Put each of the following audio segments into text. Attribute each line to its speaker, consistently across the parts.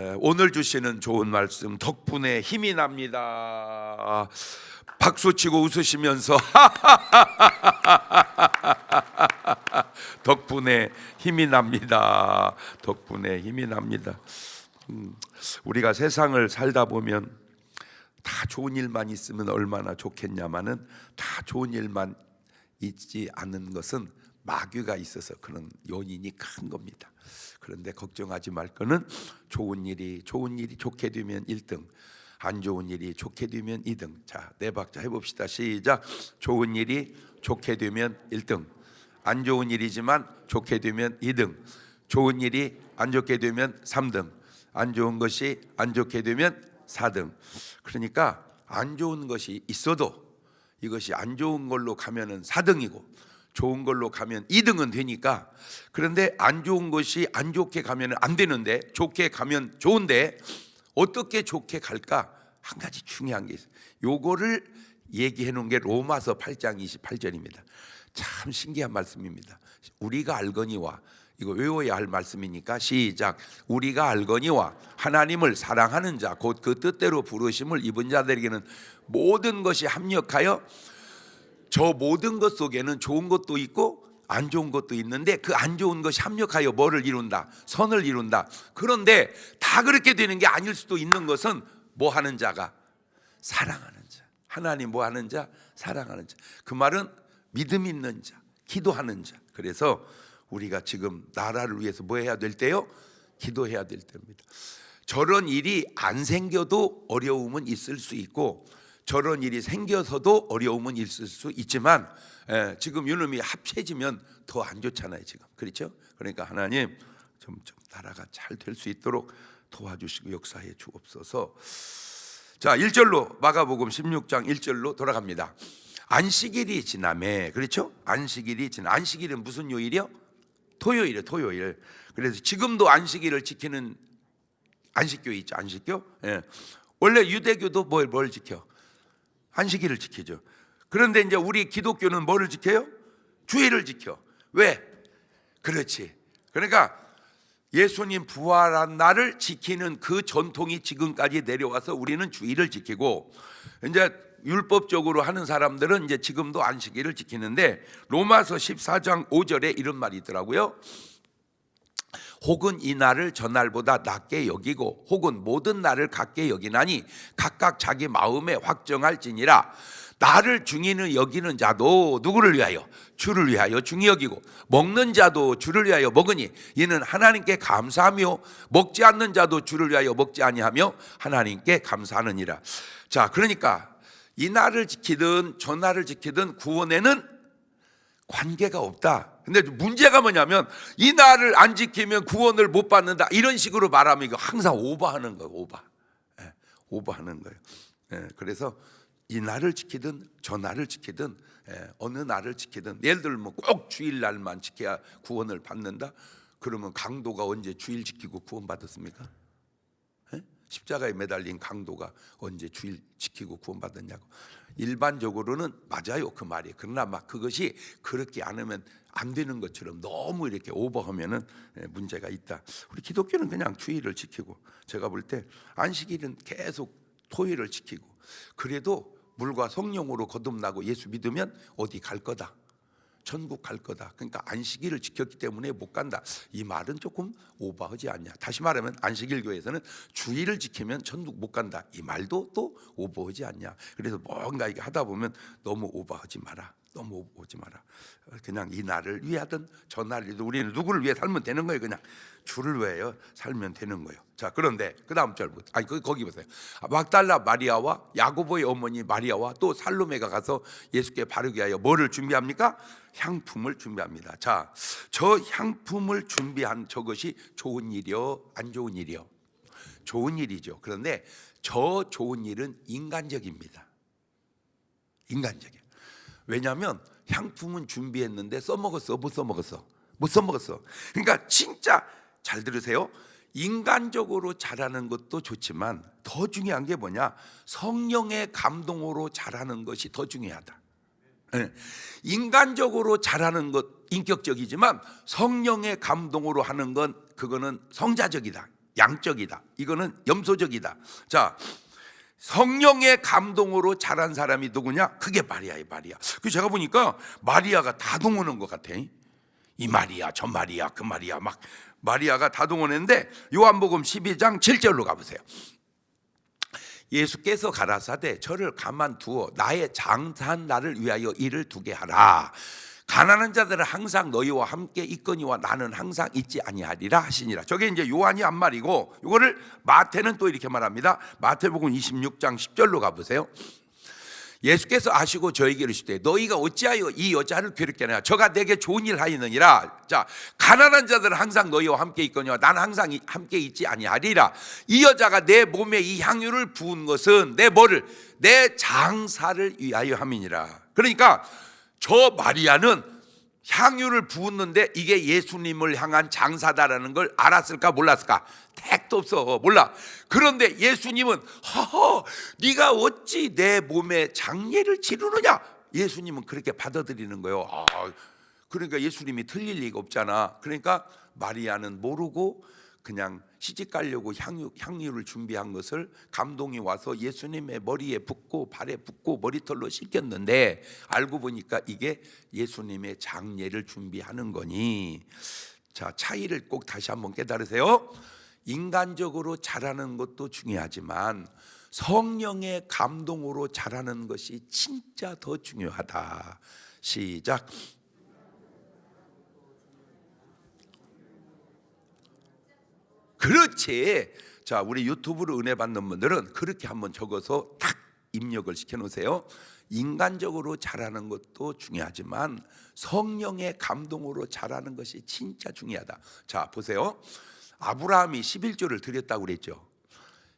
Speaker 1: 에, 오늘 주시는 좋은 말씀 덕분에 힘이 납니다. 박수 치고 웃으시면서 덕분에 힘이 납니다. 덕분에 힘이 납니다. 음, 우리가 세상을 살다 보면 다 좋은 일만 있으면 얼마나 좋겠냐마는 다 좋은 일만 있지 않은 것은 마귀가 있어서 그런 요인이 큰 겁니다. 그런데 걱정하지 말 거는 좋은 일이 좋은 일이 좋게 되면 1등 안 좋은 일이 좋게 되면 2등 자, 네 박자 해 봅시다. 시작. 좋은 일이 좋게 되면 1등. 안 좋은 일이지만 좋게 되면 2등. 좋은 일이 안 좋게 되면 3등. 안 좋은 것이 안 좋게 되면 4등. 그러니까 안 좋은 것이 있어도 이것이 안 좋은 걸로 가면은 4등이고 좋은 걸로 가면 2등은 되니까 그런데 안 좋은 것이 안 좋게 가면은 안 되는데 좋게 가면 좋은데 어떻게 좋게 갈까? 한 가지 중요한 게 있어요. 요거를 얘기해 놓은 게 로마서 8장 28절입니다. 참 신기한 말씀입니다. 우리가 알거니와 이거 외워야 할 말씀이니까 시작. 우리가 알거니와 하나님을 사랑하는 자 곧 그 뜻대로 부르심을 입은 자들에게는 모든 것이 합력하여 저 모든 것 속에는 좋은 것도 있고 안 좋은 것도 있는데 그 안 좋은 것이 합력하여 뭐를 이룬다? 선을 이룬다. 그런데 다 그렇게 되는 게 아닐 수도 있는 것은 뭐 하는 자가 사랑하는 자. 하나님 뭐 하는 자? 사랑하는 자. 그 말은 믿음 있는 자, 기도하는 자. 그래서 우리가 지금 나라를 위해서 뭐 해야 될 때요? 기도해야 될 때입니다. 저런 일이 안 생겨도 어려움은 있을 수 있고 저런 일이 생겨서도 어려움은 있을 수 있지만 에, 지금 이놈이 합쳐지면 더 안 좋잖아요 지금 그렇죠? 그러니까 하나님 좀, 좀 나라가 잘 될 수 있도록 도와주시고 역사해 주옵소서. 자 1절로 마가복음 16장 1절로 돌아갑니다. 안식일이 지남에 그렇죠? 안식일이 지나 안식일은 무슨 요일이요? 토요일이에요 토요일. 그래서 지금도 안식일을 지키는 안식교 있죠 안식교. 예. 원래 유대교도 뭘, 뭘 지켜? 안식일을 지키죠. 그런데 이제 우리 기독교는 뭐를 지켜요? 주일을 지켜. 왜? 그렇지. 그러니까 예수님 부활한 날을 지키는 그 전통이 지금까지 내려와서 우리는 주일을 지키고 이제 율법적으로 하는 사람들은 이제 지금도 안식일을 지키는데 로마서 14장 5절에 이런 말이 있더라고요. 혹은 이 날을 전날보다 낮게 여기고 혹은 모든 날을 같게 여기나니 각각 자기 마음에 확정할지니라. 나를 중인을 여기는 자도 누구를 위하여? 주를 위하여 중히 여기고 먹는 자도 주를 위하여 먹으니 이는 하나님께 감사하며 먹지 않는 자도 주를 위하여 먹지 아니하며 하나님께 감사하느니라. 자 그러니까 이 날을 지키든 저 날을 지키든 구원에는 관계가 없다. 근데 문제가 뭐냐면 이 날을 안 지키면 구원을 못 받는다. 이런 식으로 말하면 이거 항상 오버하는 거예요. 오버. 예, 오버하는 거예요. 예, 그래서 이 날을 지키든 저 날을 지키든 예, 어느 날을 지키든 예를 들면 꼭 주일 날만 지켜야 구원을 받는다. 그러면 강도가 언제 주일 지키고 구원 받았습니까? 예? 십자가에 매달린 강도가 언제 주일 지키고 구원 받았냐고 일반적으로는 맞아요 그 말이. 그러나 막 그것이 그렇게 않으면 안 되는 것처럼 너무 이렇게 오버하면은 예, 문제가 있다. 우리 기독교는 그냥 주일을 지키고 제가 볼 때 안식일은 계속 토일을 지키고 그래도 물과 성령으로 거듭나고 예수 믿으면 어디 갈 거다 천국 갈 거다. 그러니까 안식일을 지켰기 때문에 못 간다. 이 말은 조금 오버하지 않냐. 다시 말하면 안식일 교회에서는 주일을 지키면 천국 못 간다. 이 말도 또 오버하지 않냐. 그래서 뭔가 이게 하다 보면 너무 오버하지 마라. 너무 오버하지 마라. 그냥 이 날을 위하든 저 날이든 우리는 누구를 위해 살면 되는 거예요. 그냥 주를 위하여 살면 되는 거예요. 자 그런데 그 다음 절부터 아니 그 거기 보세요. 막달라 마리아와 야고보의 어머니 마리아와 또 살로메가 가서 예수께 바르게 하여 뭐를 준비합니까? 향품을 준비합니다. 자, 저 향품을 준비한 저것이 좋은 일이요, 안 좋은 일이요. 좋은 일이죠. 그런데 저 좋은 일은 인간적입니다. 인간적이야. 왜냐하면 향품은 준비했는데 써먹었어, 못 써먹었어, 못 써먹었어. 그러니까 진짜 잘 들으세요. 인간적으로 잘하는 것도 좋지만 더 중요한 게 뭐냐? 성령의 감동으로 잘하는 것이 더 중요하다. 예. 인간적으로 잘하는 것 인격적이지만 성령의 감동으로 하는 건 그거는 성자적이다. 양적이다. 이거는 염소적이다. 자, 성령의 감동으로 자란 사람이 누구냐? 그게 마리아의 마리아. 그 제가 보니까 마리아가 다 동원한 것 같아. 이 마리아, 저 마리아, 그 마리아 막 마리아가 다 동원했는데 요한복음 12장 7절로 가보세요. 예수께서 가라사대 저를 가만두어 나의 장사한 나를 위하여 일을 두게 하라. 가난한 자들은 항상 너희와 함께 있거니와 나는 항상 있지 아니하리라 하시니라. 저게 이제 요한이 한 말이고 이거를 마태는 또 이렇게 말합니다. 마태복음 26장 10절로 가 보세요. 예수께서 아시고 저에게 이르시되 너희가 어찌하여 이 여자를 괴롭게 하냐 저가 내게 좋은 일 하였느니라 자 가난한 자들은 항상 너희와 함께 있거니와 나는 항상 이- 함께 있지 아니하리라 이 여자가 내 몸에 이 향유를 부은 것은 내 뭐를 내 장사를 위하여 함이니라 그러니까 저 마리아는 향유를 부었는데 이게 예수님을 향한 장사다라는 걸 알았을까 몰랐을까? 택도 없어 몰라. 그런데 예수님은 허허 네가 어찌 내 몸에 장례를 치르느냐? 예수님은 그렇게 받아들이는 거예요. 아, 그러니까 예수님이 틀릴 리가 없잖아. 그러니까 마리아는 모르고 그냥 시집 가려고 향유, 향유를 준비한 것을 감동이 와서 예수님의 머리에 붓고 발에 붓고 머리털로 씻겼는데 알고 보니까 이게 예수님의 장례를 준비하는 거니. 자 차이를 꼭 다시 한번 깨달으세요. 인간적으로 자라는 것도 중요하지만 성령의 감동으로 자라는 것이 진짜 더 중요하다. 시작 그렇지. 자, 우리 유튜브로 은혜 받는 분들은 그렇게 한번 적어서 딱 입력을 시켜 놓으세요. 인간적으로 잘하는 것도 중요하지만 성령의 감동으로 잘하는 것이 진짜 중요하다. 자, 보세요. 아브라함이 11조를 드렸다고 그랬죠.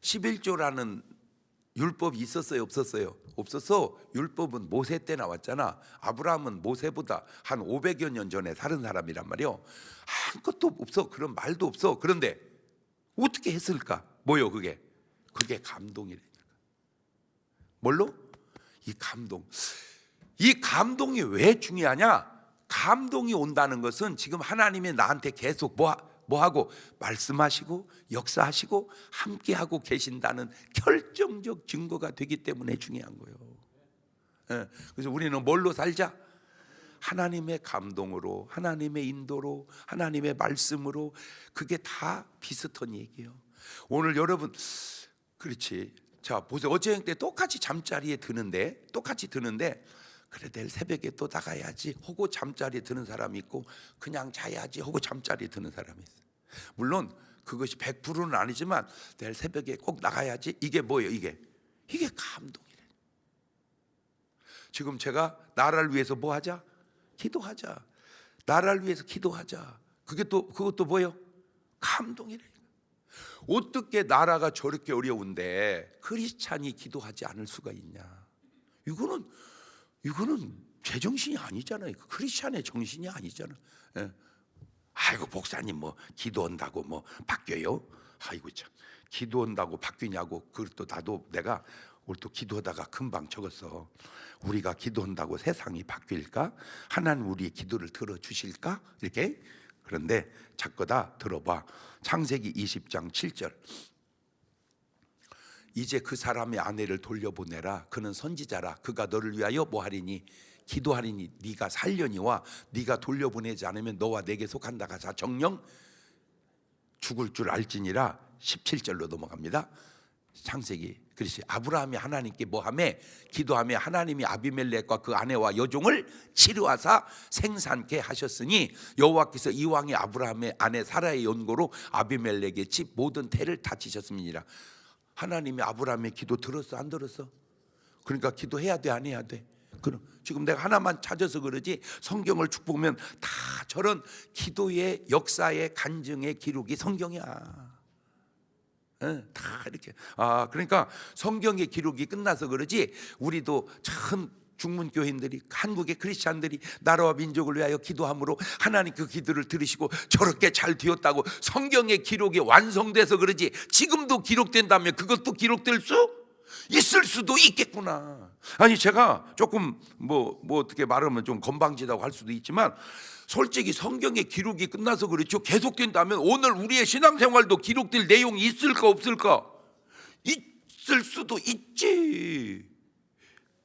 Speaker 1: 11조라는 율법이 있었어요, 없었어요? 없어서 율법은 모세 때 나왔잖아. 아브라함은 모세보다 한 500여 년 전에 살은 사람이란 말이요. 아무것도 없어. 그런 말도 없어. 그런데 어떻게 했을까? 뭐요, 그게? 그게 감동이라니까. 뭘로? 이 감동. 이 감동이 왜 중요하냐? 감동이 온다는 것은 지금 하나님이 나한테 계속 뭐, 뭐 하고 말씀하시고 역사하시고 함께하고 계신다는 결정적 증거가 되기 때문에 중요한 거예요. 예, 그래서 우리는 뭘로 살자? 하나님의 감동으로, 하나님의 인도로, 하나님의 말씀으로 그게 다 비슷한 얘기예요. 오늘 여러분 그렇지. 자, 보세요. 어제 때 똑같이 잠자리에 드는데 똑같이 드는데 그래 내일 새벽에 또 나가야지 하고 잠자리에 드는 사람이 있고 그냥 자야지 하고 잠자리에 드는 사람이 있어요. 물론 그것이 100%는 아니지만 내일 새벽에 꼭 나가야지 이게 뭐예요, 이게? 이게 감동이래. 지금 제가 나라를 위해서 뭐 하자? 기도하자. 나라를 위해서 기도하자. 그게 또 그것도 뭐예요? 감동이래. 어떻게 나라가 저렇게 어려운데 크리스찬이 기도하지 않을 수가 있냐? 이거는 이거는 제정신이 아니잖아요. 그 크리스찬의 정신이 아니잖아. 예. 아이고 목사님 뭐 기도한다고 뭐 바뀌어요? 아이고 참 기도한다고 바뀌냐고 그것도 나도 내가 오늘 또 기도하다가 금방 적었어. 우리가 기도한다고 세상이 바뀔까? 하나님 우리의 기도를 들어 주실까? 이렇게 그런데 자꾸다 들어봐. 창세기 20장 7절. 이제 그 사람의 아내를 돌려보내라. 그는 선지자라. 그가 너를 위하여 뭐 하리니? 기도하리니 네가 살려니와 네가 돌려보내지 않으면 너와 내게 속한다가 자 정령 죽을 줄 알지니라 17절로 넘어갑니다. 창세기 그렇지 아브라함이 하나님께 뭐하매 기도하며 하나님이 아비멜렉과 그 아내와 여종을 치료하사 생산케 하셨으니 여호와께서 이왕에 아브라함의 아내 사라의 연고로 아비멜렉의 집 모든 태를 다치셨습니다. 하나님이 아브라함의 기도 들었어 안 들었어? 그러니까 기도해야 돼 안 해야 돼? 그럼 지금 내가 하나만 찾아서 그러지 성경을 쭉 보면 다 저런 기도의 역사의 간증의 기록이 성경이야. 예, 다 이렇게. 아 그러니까 성경의 기록이 끝나서 그러지 우리도 참 중문 교인들이 한국의 크리스찬들이 나라와 민족을 위하여 기도함으로 하나님 그 기도를 들으시고 저렇게 잘 되었다고 성경의 기록이 완성돼서 그러지 지금도 기록된다면 그것도 기록될 수 있을 수도 있겠구나. 아니 제가 조금 뭐뭐 어떻게 말하면 좀 건방지다고 할 수도 있지만 솔직히 성경의 기록이 끝나서 그렇죠. 계속된다면 오늘 우리의 신앙생활도 기록될 내용이 있을까 없을까? 있을 수도 있지.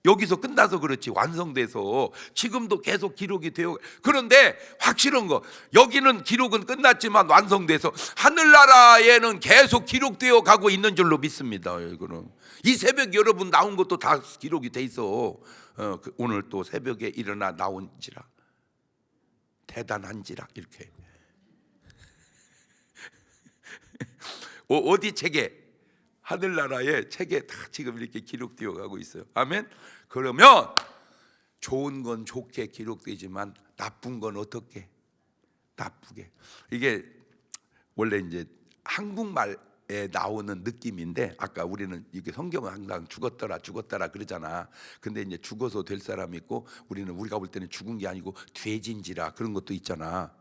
Speaker 1: 여기서 끝나서 그렇지 완성돼서 지금도 계속 기록이 되어 그런데 확실한 거 여기는 기록은 끝났지만 완성돼서 하늘나라에는 계속 기록되어 가고 있는 줄로 믿습니다. 이 새벽 여러분 나온 것도 다 기록이 돼 있어. 어, 그 오늘 또 새벽에 일어나 나온지라 대단한지라 이렇게 어, 어디 책에 하늘나라의 책에 다 지금 이렇게 기록되어 가고 있어요. 아멘. 그러면 좋은 건 좋게 기록되지만 나쁜 건 어떻게? 나쁘게. 이게 원래 이제 한국말에 나오는 느낌인데 아까 우리는 이게 성경은 항상 죽었더라 죽었더라 그러잖아. 근데 이제 죽어서 될 사람이 있고 우리는 우리가 볼 때는 죽은 게 아니고 돼진지라 그런 것도 있잖아.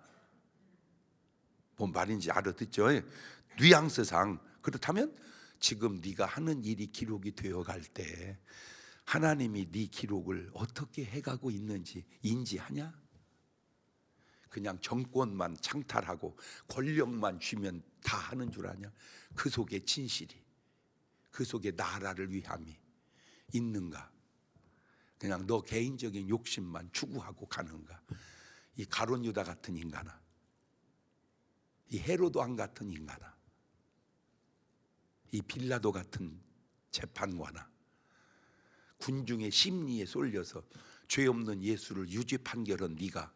Speaker 1: 뭔 말인지 알아듣죠? 뉘앙스상 그렇다면 지금 네가 하는 일이 기록이 되어 갈 때 하나님이 네 기록을 어떻게 해가고 있는지 인지하냐? 그냥 정권만 창탈하고 권력만 쥐면 다 하는 줄 아냐? 그 속에 진실이, 그 속에 나라를 위함이 있는가? 그냥 너 개인적인 욕심만 추구하고 가는가? 이 가론 유다 같은 인간아, 이 헤로도 안 같은 인간아, 이 빌라도 같은 재판관아, 군중의 심리에 쏠려서 죄 없는 예수를 유죄 판결한 네가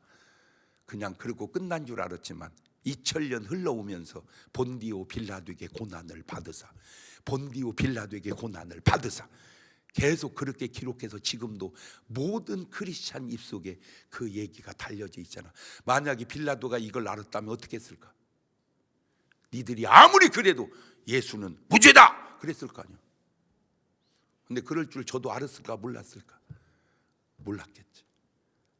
Speaker 1: 그냥 그러고 끝난 줄 알았지만 2000년 흘러오면서 본디오 빌라도에게 고난을 받으사 본디오 빌라도에게 고난을 받으사 계속 그렇게 기록해서 지금도 모든 크리스찬 입속에 그 얘기가 달려져 있잖아. 만약에 빌라도가 이걸 알았다면 어떻게 했을까? 니들이 아무리 그래도 예수는 무죄다 그랬을 거 아니야. 근데 그럴 줄 저도 알았을까 몰랐을까? 몰랐겠지.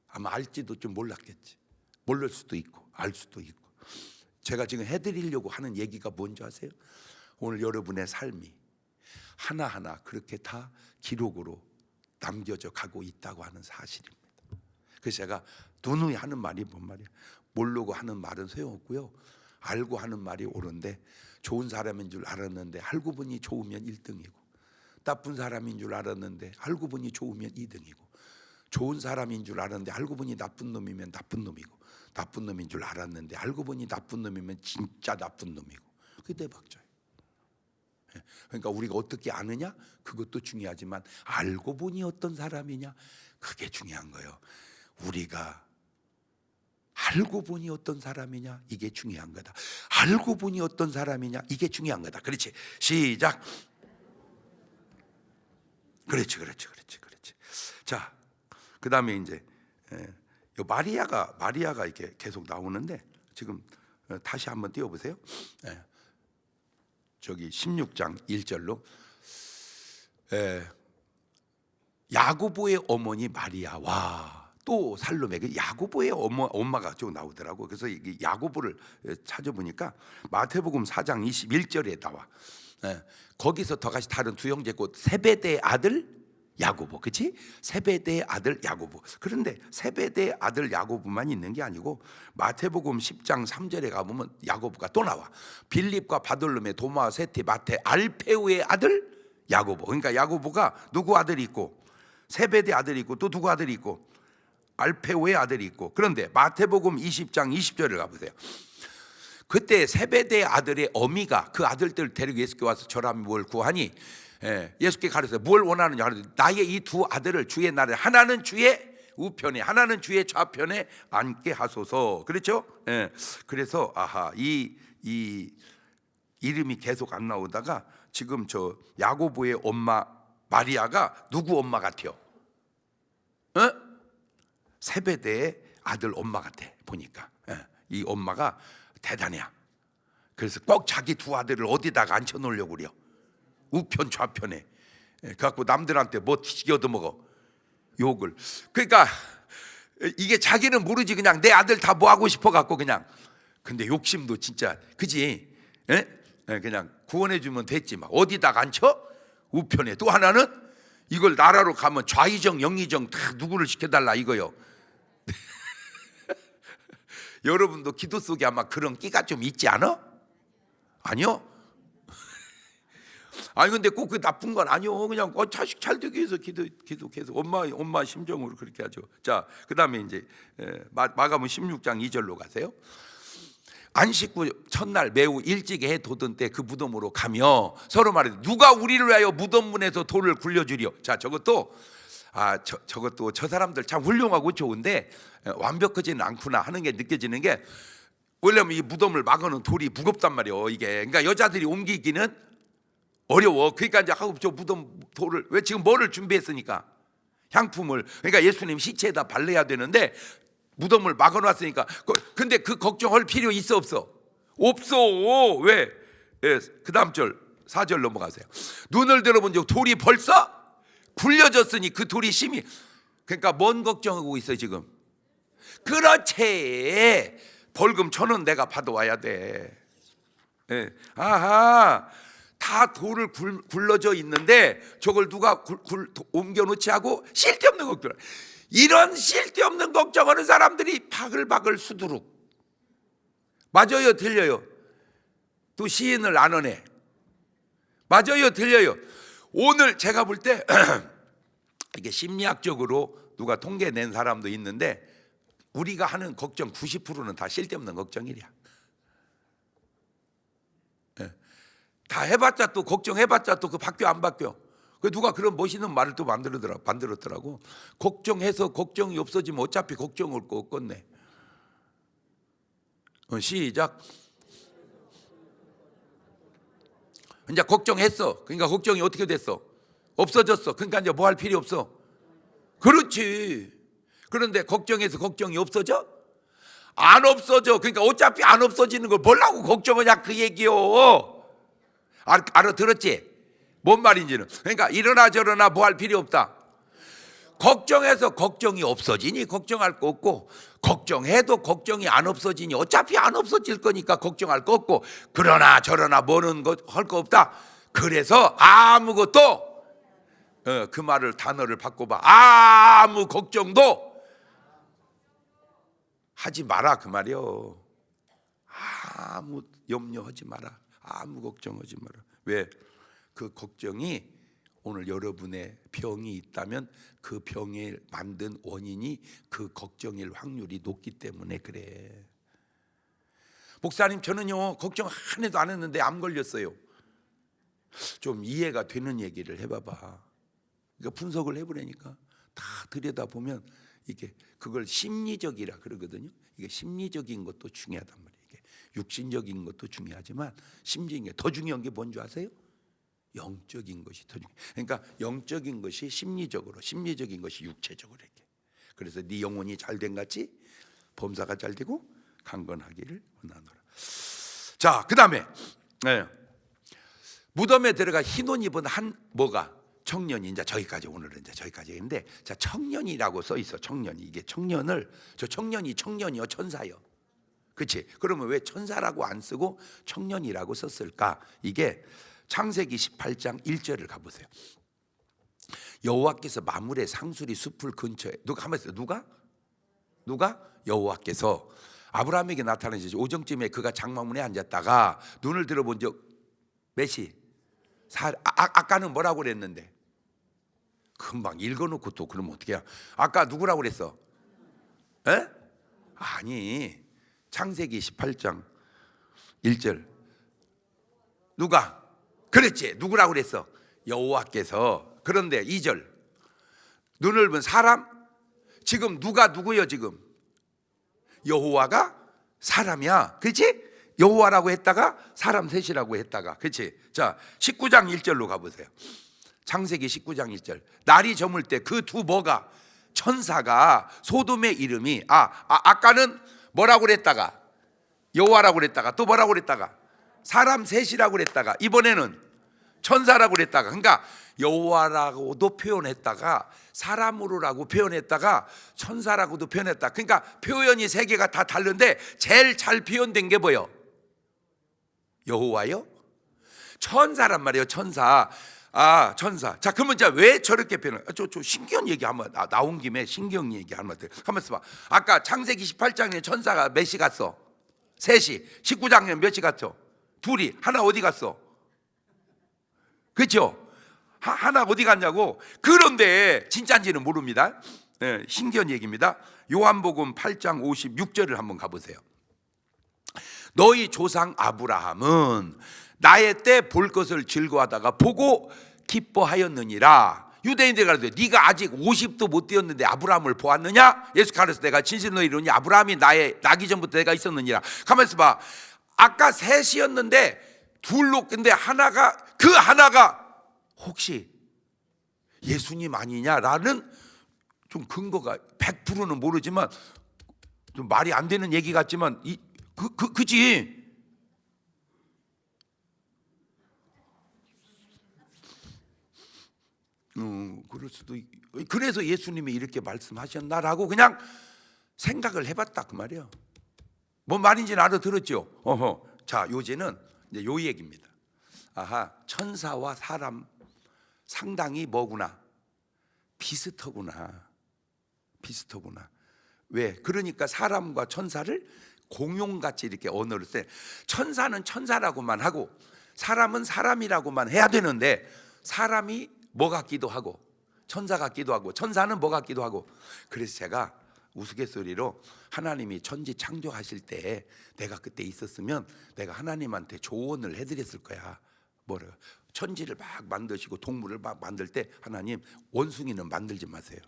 Speaker 1: 아마 알지도 좀 몰랐겠지. 모를 수도 있고 알 수도 있고. 제가 지금 해드리려고 하는 얘기가 뭔지 아세요? 오늘 여러분의 삶이 하나하나 그렇게 다 기록으로 남겨져 가고 있다고 하는 사실입니다. 그래서 제가 누누이 하는 말이 뭔 말이야? 모르고 하는 말은 소용없고요. 알고 하는 말이 옳은데 좋은 사람인 줄 알았는데 알고 보니 좋으면 1등이고 나쁜 사람인 줄 알았는데 알고 보니 좋으면 2등이고 좋은 사람인 줄 알았는데 알고 보니 나쁜 놈이면 나쁜 놈이고 나쁜 놈인 줄 알았는데 알고 보니 나쁜 놈이면 진짜 나쁜 놈이고 그게 대박자예요. 예, 그러니까 우리가 어떻게 아느냐 그것도 중요하지만 알고 보니 어떤 사람이냐 그게 중요한 거예요. 우리가 알고 보니 어떤 사람이냐 이게 중요한 거다. 알고 보니 어떤 사람이냐 이게 중요한 거다. 그렇지. 시작. 그렇지, 그렇지, 그렇지, 그렇지. 자, 그 다음에 이제 예, 요 마리아가 마리아가 이렇게 계속 나오는데 지금 어, 다시 한번 띄워보세요. 예, 저기 16장 1절로 예, 야고보의 어머니 마리아와 또 살로메 야고보의 어머, 엄마가 좀 나오더라고. 그래서 이 야고보를 찾아보니까 마태복음 4장 21절에 나와. 예, 거기서 더 같이 다른 두 형제 곧 세베대의 아들 야고보, 그렇지? 세베대의 아들 야고보. 그런데 세베대의 아들 야고보만 있는 게 아니고 마태복음 10장 3절에 가보면 야고보가 또 나와. 빌립과 바돌롬의 도마, 세티, 마테, 알페우의 아들 야고보. 그러니까 야고보가 누구 아들이 있고 세베대 아들이 있고 또 누구 아들이 있고 알페오의 아들이 있고 그런데 마태복음 20장 20절을 가보세요. 그때 세베대의 아들의 어미가 그 아들들을 데리고 예수께 와서 저람이 뭘 구하니 예, 예수께 가르쳐서 뭘 원하느냐 나의 이 두 아들을 주의 나라에 하나는 주의 우편에 하나는 주의 좌편에 앉게 하소서 그렇죠? 예, 그래서 아하 이 이 이름이 계속 안 나오다가 지금 저 야고보의 엄마 마리아가 누구 엄마 같아요? 어? 세베대의 아들 엄마 같아 보니까 예, 이 엄마가 대단해야. 그래서 꼭 자기 두 아들을 어디다가 앉혀 놓으려고 그래요. 우편 좌편에. 예, 그래갖고 남들한테 뭐 튀겨 얻어먹어. 욕을. 그러니까 이게 자기는 모르지 그냥 내 아들 다 뭐 하고 싶어 갖고 그냥. 근데 욕심도 진짜 그지. 예? 예, 그냥 구원해 주면 됐지 막 어디다가 앉혀? 우편에 또 하나는 이걸 나라로 가면 좌의정 영의정 다 누구를 시켜달라 이거요. 여러분도 기도 속에 아마 그런 끼가 좀 있지 않아? 아니요? 아니 근데 꼭 그 나쁜 건 아니요. 그냥 어, 자식 잘 되기 위해서 기도 기도 계속 엄마 엄마 심정으로 그렇게 하죠. 자, 그다음에 이제 에, 마, 마가복음 16장 2절로 가세요. 안식구 첫날 매우 일찍 해 돋은 때 그 무덤으로 가며 서로 말해 누가 우리를 위하여 무덤 문에서 돌을 굴려 주리요. 자, 저것도 아, 저, 저것도 저 사람들 참 훌륭하고 좋은데 에, 완벽하지는 않구나 하는 게 느껴지는 게 왜냐면 이 무덤을 막아놓은 돌이 무겁단 말이에요. 이게 그러니까 여자들이 옮기기는 어려워. 그러니까 이제 하고 저 무덤 돌을 왜 지금 뭐를 준비했으니까 향품을 그러니까 예수님 시체에다 발라야 되는데 무덤을 막아놨으니까 그- 근데 그 걱정할 필요 있어 없어? 없어. 왜? 예, 그 다음 절 4절 넘어가세요. 눈을 들어본 적 돌이 벌써 굴려졌으니 그 돌이 심히 그러니까 뭔 걱정하고 있어 지금? 그렇지. 벌금 천 원 내가 받아와야 돼. 예. 아하. 다 돌을 굴, 굴러져 있는데 저걸 누가 굴, 굴, 도- 옮겨놓지 하고 쓸데없는 걱정. 이런 쓸데없는 걱정하는 사람들이 바글바글 수두룩. 맞아요, 들려요. 또 시인을 안 하네. 맞아요, 들려요. 오늘 제가 볼 때 이게 심리학적으로 누가 통계 낸 사람도 있는데 우리가 하는 걱정 90%는 다 쓸데없는 걱정이랴. 예. 다 해봤자 또 걱정해봤자 또 그 바뀌어 안 바뀌어. 그 누가 그런 멋있는 말을 또 만들더라 만들었더라고. 걱정해서 걱정이 없어지면 어차피 걱정할 거 없겠네. 어, 시작. 이제 걱정했어. 그러니까 걱정이 어떻게 됐어? 없어졌어. 그러니까 이제 뭐 할 필요 없어. 그렇지. 그런데 걱정해서 걱정이 없어져? 안 없어져. 그러니까 어차피 안 없어지는 걸 뭘라고 걱정하냐 그 얘기요. 알, 알아들었지? 뭔 말인지는. 그러니까 이러나 저러나 뭐 할 필요 없다. 걱정해서 걱정이 없어지니 걱정할 거 없고 걱정해도 걱정이 안 없어지니 어차피 안 없어질 거니까 걱정할 거 없고 그러나 저러나 뭐는 할 거 없다. 그래서 아무것도 어, 그 말을 단어를 바꿔봐. 아무 걱정도 하지 마라 그 말이요. 아무 염려하지 마라. 아무 걱정하지 마라. 왜? 그 걱정이 오늘 여러분의 병이 있다면 그 병에 만든 원인이 그 걱정일 확률이 높기 때문에 그래. 목사님 저는요 걱정 하나도 안 했는데 암 걸렸어요. 좀 이해가 되는 얘기를 해봐봐. 그러니까 분석을 해보려니까 다 들여다 보면 이게 그걸 심리적이라 그러거든요. 이게 심리적인 것도 중요하단 말이에요. 이게 육신적인 것도 중요하지만 심리적인 게 더 중요한 게 뭔지 아세요? 영적인 것이 더 중요. 그러니까 영적인 것이 심리적으로, 심리적인 것이 육체적으로 이렇게. 그래서 네 영혼이 잘 된 같이 범사가 잘 되고 강건하기를 원하노라. 자, 그다음에 네. 무덤에 들어가 흰옷 입은 한 뭐가 청년이 이제 저기까지 오늘은 이제 저기까지 있는데 자 청년이라고 써 있어 청년이 이게 청년을 저 청년이 청년이요 천사요 그렇지 그러면 왜 천사라고 안 쓰고 청년이라고 썼을까 이게 창세기 18장 1절을 가보세요. 여호와께서 마물의 상수리 숲을 근처에 누가 한번 했어요. 누가? 누가? 여호와께서. 아브라함에게 나타나시죠 오정쯤에 그가 장막문에 앉았다가 눈을 들어본 적 몇시 사, 아, 아- 아까는 뭐라고 그랬는데? 금방 읽어놓고 또 그러면 어떻게 해야 아까 누구라고 그랬어? 에? 아니 창세기 18장 1절. 누가? 그랬지. 누구라고 그랬어? 여호와께서. 그런데 2절. 눈을 본 사람? 지금 누가 누구요 지금? 여호와가 사람이야. 그렇지? 여호와라고 했다가 사람 셋이라고 했다가. 그렇지? 자 19장 1절로 가 보세요. 창세기 19장 1절. 날이 저물 때 그 두 뭐가? 천사가 소돔의 이름이 아, 아 아까는 뭐라고 그랬다가? 여호와라고 그랬다가 또 뭐라고 그랬다가 사람 셋이라고 그랬다가 이번에는 천사라고 그랬다가 그러니까 여호와라고도 표현했다가 사람으로라고 표현했다가 천사라고도 표현했다. 그러니까 표현이 세 개가 다 다른데 제일 잘 표현된 게 뭐요? 여호와요? 천사란 말이에요. 천사. 아 천사. 자 그러면 이제 왜 저렇게 표현? 아, 저저 신기한 얘기 한번 나, 나온 김에 신기한 얘기 한번 들. 한번 써 봐. 아까 창세기 18장에 천사가 몇 시 갔어? 셋이. 19장에 몇 시 갔죠? 둘이. 하나 어디 갔어? 그렇죠? 하, 하나 어디 갔냐고. 그런데 진짜인지는 모릅니다. 예, 신기한 얘기입니다. 요한복음 8장 56절을 한번 가보세요. 너희 조상 아브라함은 나의 때 볼 것을 즐거워하다가 보고 기뻐하였느니라. 유대인들이 가로되 네가 아직 50도 못 되었는데 아브라함을 보았느냐? 예수 가르쳐 내가 진실로 이르니 아브라함이 나의 나기 전부터 내가 있었느니라. 가만있어 봐. 아까 셋이었는데 둘로 근데 하나가 그 하나가 혹시 예수님 아니냐라는 좀 근거가 100%는 모르지만 좀 말이 안 되는 얘기 같지만 이, 그, 그, 그지 음, 그럴 수도 있, 그래서 예수님이 이렇게 말씀하셨나라고 그냥 생각을 해봤다 그 말이야. 뭔 말인지는 알아들었죠. 어허. 자, 요제는 이제 요 얘기입니다. 아하, 천사와 사람 상당히 뭐구나 비슷하구나 비슷하구나. 왜? 그러니까 사람과 천사를 공용같이 이렇게 언어를 써. 천사는 천사라고만 하고 사람은 사람이라고만 해야 되는데 사람이 뭐 같기도 하고 천사 같기도 하고 천사는 뭐 같기도 하고 그래서 제가 우스갯소리로 하나님이 천지 창조하실 때 내가 그때 있었으면 내가 하나님한테 조언을 해드렸을 거야. 뭐래? 천지를 막 만드시고 동물을 막 만들 때 하나님 원숭이는 만들지 마세요.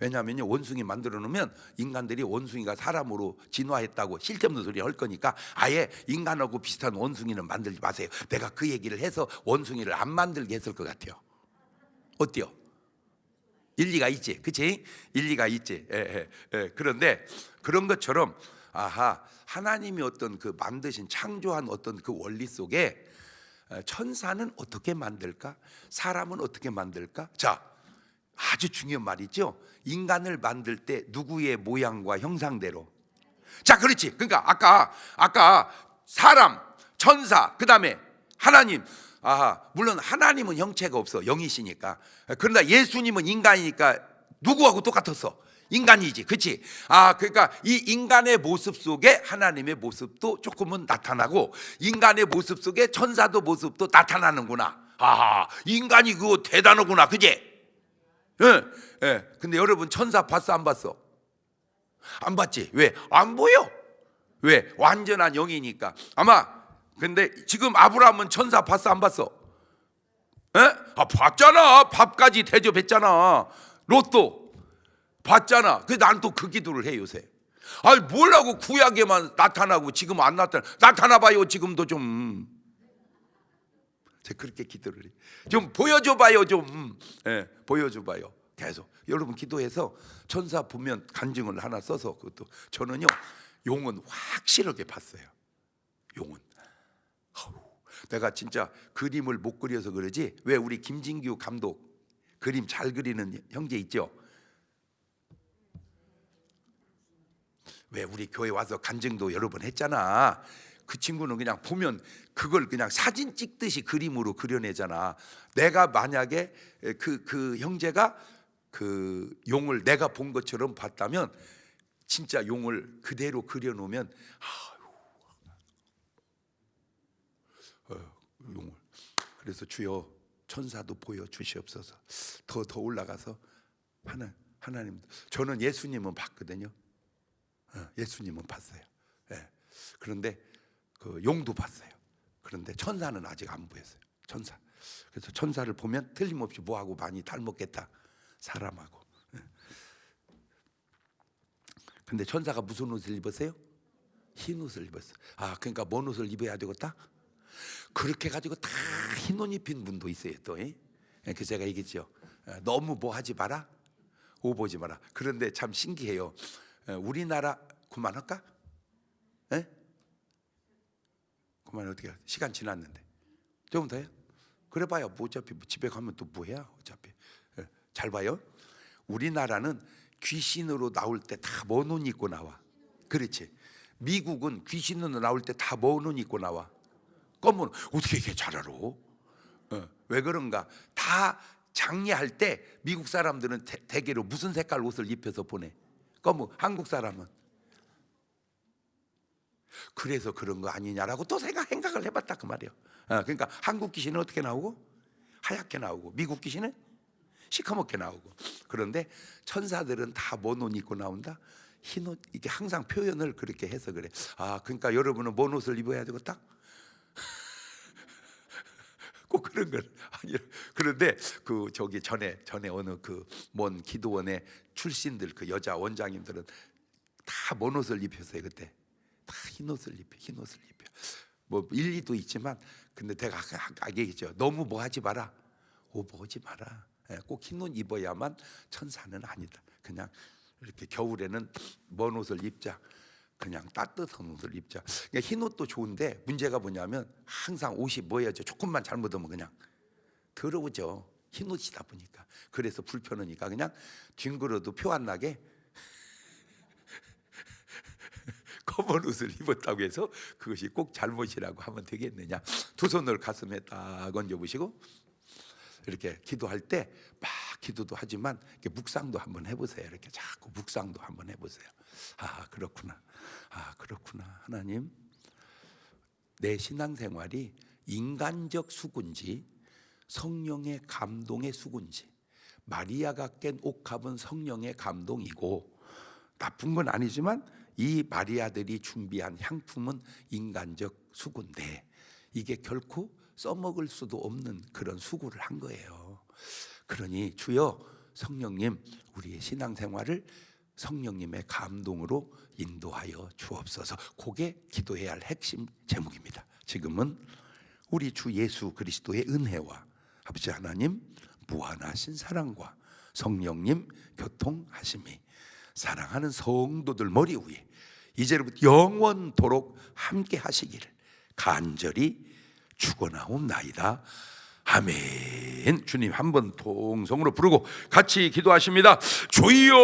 Speaker 1: 왜냐하면요 원숭이 만들어 놓으면 인간들이 원숭이가 사람으로 진화했다고 실없는 소리 할 거니까 아예 인간하고 비슷한 원숭이는 만들지 마세요. 내가 그 얘기를 해서 원숭이를 안 만들게 했을 것 같아요. 어때요? 일리가 있지, 그치? 일리가 있지. 예, 예, 예. 그런데 그런 것처럼 아하 하나님이 어떤 그 만드신 창조한 어떤 그 원리 속에 어, 천사는 어떻게 만들까? 사람은 어떻게 만들까? 자, 아주 중요한 말이죠. 인간을 만들 때 누구의 모양과 형상대로. 자, 그렇지. 그러니까 아까 아까 사람, 천사, 그다음에 하나님. 아, 물론 하나님은 형체가 없어. 영이시니까. 그러나 예수님은 인간이니까 누구하고 똑같았어. 인간이지. 그렇지? 아, 그러니까 이 인간의 모습 속에 하나님의 모습도 조금은 나타나고 인간의 모습 속에 천사도 모습도 나타나는구나. 아, 인간이 그거 대단하구나. 그지? 예. 예. 근데 여러분 천사 봤어 안 봤어? 안 봤지. 왜? 안 보여. 왜? 완전한 영이니까. 아마 근데 지금 아브라함은 천사 봤어 안 봤어? 에? 아 봤잖아. 밥까지 대접했잖아. 로또 봤잖아. 또그 기도를 해 요새. 아니 뭘하고 구약에만 나타나고 지금 안 나타나. 나타나 봐요 지금도 좀. 제가 그렇게 기도를 해. 좀 보여줘 봐요 좀. 예, 보여줘 봐요. 계속 여러분 기도해서 천사 보면 간증을 하나 써서 그것도 저는요 용은 확실하게 봤어요. 용은. 내가 진짜 그림을 못 그려서 그러지 왜 우리 김진규 감독 그림 잘 그리는 형제 있죠? 왜 우리 교회 와서 간증도 여러 번 했잖아. 그 친구는 그냥 보면 그걸 그냥 사진 찍듯이 그림으로 그려내잖아. 내가 만약에 그, 그 형제가 그 용을 내가 본 것처럼 봤다면 진짜 용을 그대로 그려놓으면 아유, 어, 용을 그래서 주여 천사도 보여 주시옵소서 더 더 올라가서 하나 하나님 저는 예수님은 봤거든요. 어, 예수님은 봤어요. 예. 그런데 그 용도 봤어요. 그런데 천사는 아직 안 보였어요. 천사. 그래서 천사를 보면 틀림없이 뭐하고 많이 닮았겠다. 사람하고. 예. 근데 천사가 무슨 옷을 입었어요? 흰 옷을 입었어요. 아, 그러니까 뭔 옷을 입어야 되겠다? 그렇게 가지고 다 흰옷 입힌 분도 있어요. 또. 예? 그 제가 얘기했죠. 예, 너무 뭐 하지 마라. 오보지 마라. 그런데 참 신기해요. 예, 우리나라 그만할까? 예? 그만 어떻게 해? 시간 지났는데 조금 더요? 그래 봐요. 뭐 어차피 집에 가면 또 뭐해야 어차피 예, 잘 봐요. 우리나라는 귀신으로 나올 때 다 먼 옷 입고 나와. 그렇지. 미국은 귀신으로 나올 때 다 먼 옷 입고 나와. 검은 어떻게 이렇게 잘 알아? 어, 왜 그런가? 다 장례할 때 미국 사람들은 대, 대개로 무슨 색깔 옷을 입혀서 보내? 검은 한국 사람은 그래서 그런 거 아니냐라고 또 생각 생각을 해봤다 그 말이에요. 어, 그러니까 한국 귀신은 어떻게 나오고 하얗게 나오고 미국 귀신은 시커멓게 나오고 그런데 천사들은 다 뭔 옷 입고 나온다. 흰 옷 이게 항상 표현을 그렇게 해서 그래. 아 그러니까 여러분은 뭔 옷을 입어야 되고 딱. 꼭 그런 걸 아니 그런데 그 저기 전에 전에 어느 그먼 기도원의 출신들 그 여자 원장님들은 다 뭔 옷을 입혔어요 그때. 다 흰 옷을 입혀 흰 옷을 입혀. 뭐 일리도 있지만 근데 내가 얘기했죠 너무 뭐 하지 마라. 오버하지 마라. 예, 꼭흰 옷 입어야만 천사는 아니다. 그냥 이렇게 겨울에는 먼 옷을 입자 그냥 따뜻한 옷을 입자. 그러니까 흰 옷도 좋은데 문제가 뭐냐면 항상 옷이 뭐야죠? 조금만 잘못하면 그냥 더러우죠. 흰 옷이다 보니까. 그래서 불편하니까 그냥 뒹굴어도 표 안 나게 검은 옷을 입었다고 해서 그것이 꼭 잘못이라고 하면 되겠느냐. 두 손을 가슴에 딱 얹어 보시고 이렇게 기도할 때 막 기도도 하지만 이렇게 묵상도 한번 해보세요. 이렇게 자꾸 묵상도 한번 해보세요. 아 그렇구나. 아 그렇구나. 하나님 내 신앙생활이 인간적 수군지 성령의 감동의 수군지 마리아가 깬 옥합은 성령의 감동이고 나쁜 건 아니지만 이 마리아들이 준비한 향품은 인간적 수고인데 이게 결코 써먹을 수도 없는 그런 수고를 한 거예요. 그러니 주여 성령님 우리의 신앙생활을 성령님의 감동으로 인도하여 주옵소서. 그게 기도해야 할 핵심 제목입니다. 지금은 우리 주 예수 그리스도의 은혜와 아버지 하나님 무한하신 사랑과 성령님 교통하심이 사랑하는 성도들 머리 위에 이제로부터 영원토록 함께 하시기를 간절히 축원하옵나이다. 아멘. 주님 한 번 통성으로 부르고 같이 기도하십니다. 주여